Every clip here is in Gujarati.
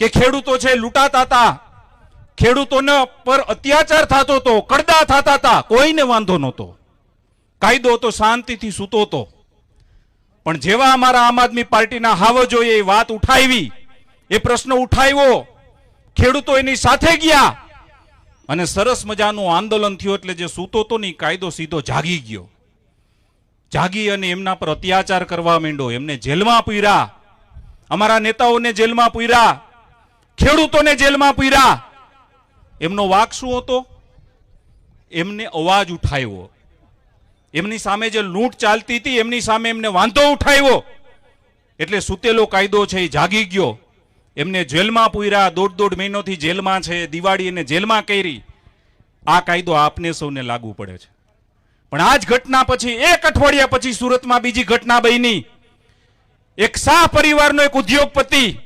કે ખેડૂતો છે લૂંટાતા હતા ખેડૂતોના પર અત્યાચાર થતો હતો કડદા થતા હતા કોઈને વાંધો નહોતો. કાયદો તો શાંતિથી સૂતો હતો. પણ જેવા અમારા આમ આદમી પાર્ટીના હાવજોએ એ વાત ઉઠાવી, એ પ્રશ્ન ઉઠાવ્યો, ખેડૂતો એની સાથે ગયા અને સરસ મજાનું આંદોલન થયું એટલે જે સૂતો હતો નહીં, કાયદો સીધો જાગી ગયો. જાગી અને એમના પર અત્યાચાર કરવા માંડ્યો. એમને જેલમાં પૂર્યા અમારા નેતાઓને જેલમાં પૂર્યા ખેડૂતોને જેલમાં પીરા. એમનો વાક શું હતો? એમને અવાજ ઉઠાવ્યો. એમની સામે જે લૂંટ ચાલતી હતી, એમની સામે એમને વાંધો ઉઠાવ્યો. એટલે સૂતેલો કાયદો છે એ જાગી ગયો. એમને જેલમાં પૂર્યા દોઢ દોઢ મહિનોથી જેલમાં છે, દિવાળી એને જેલમાં કરી. આ કાયદો આપને સૌને લાગુ પડે છે. પણ આ જ ઘટના પછી, એક અઠવાડિયા પછી સુરતમાં બીજી ઘટના બની. એક શાહ પરિવારનો એક ઉદ્યોગપતિ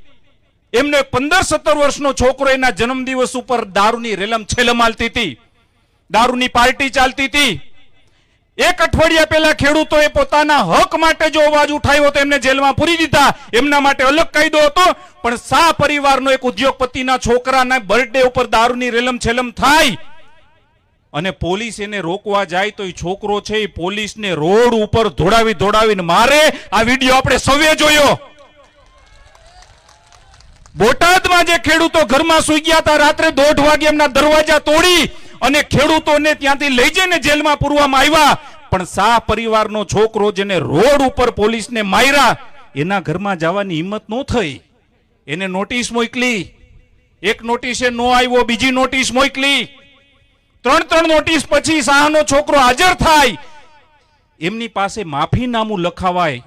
એમનો એક પંદર સત્તર વર્ષનો છોકરો એના જન્મદિવસ ઉપર દારૂની રેલમ છેલમ હાલતી હતી. દારૂની પાર્ટી ચાલતી હતી. એક અઠવાડિયા પહેલા ખેડૂતોએ પોતાના હક માટે જો અવાજ ઉઠાવ્યો તો એમને જેલમાં પૂરી દીધા. એમના માટે અલગ કાયદો હતો. પણ સા પરિવારનો એક ઉદ્યોગપતિના છોકરાના બર્થડે ઉપર દારૂની રેલમ છેલમ થાય. અને પોલીસ એને રોકવા જાય તો એ છોકરો છે એ પોલીસને રોડ ઉપર ધોડાવી ધોડાવીને મારે. આ વીડિયો આપણે સૌએ જોયો. બોટાદમાં જે ખેડૂતો ઘરમાં સુઈ ગયા હતા, રાત્રે દોઢ વાગે એમના દરવાજા તોડી અને ખેડૂતોને ત્યાંથી લઈ જઈને જેલમાં પૂરવામાં આવ્યા. પણ શાહ પરિવારનો છોકરો જેને રોડ ઉપર પોલીસને માર્યા, એના ઘરમાં જવાની હિંમત ન થઈ. એને નોટિસ મોકલી. એક નોટિસે નો આવ્યો, બીજી નોટિસ મોકલી. ત્રણ ત્રણ નોટિસ પછી શાહનો છોકરો હાજર થાય. એમની પાસે માફીનામું લખાવાય.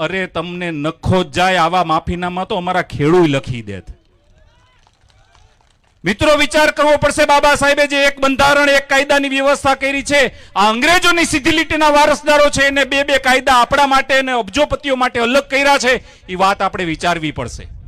અરે તમને નખો જાય આવા માફીનામાં તો અમારા ખેડૂ લખી દેત. મિત્રો, વિચાર કરવો પડશે બાબા સાહેબે જે એક બંધારણ, એક કાયદાની વ્યવસ્થા કરી છે. આ અંગ્રેજોની સીધી લીટીના વારસદારો છે, એને બે બે કાયદા આપણા માટે અને અબજોપતિઓ માટે અલગ કર્યા છે. એ વાત આપણે વિચારવી પડશે.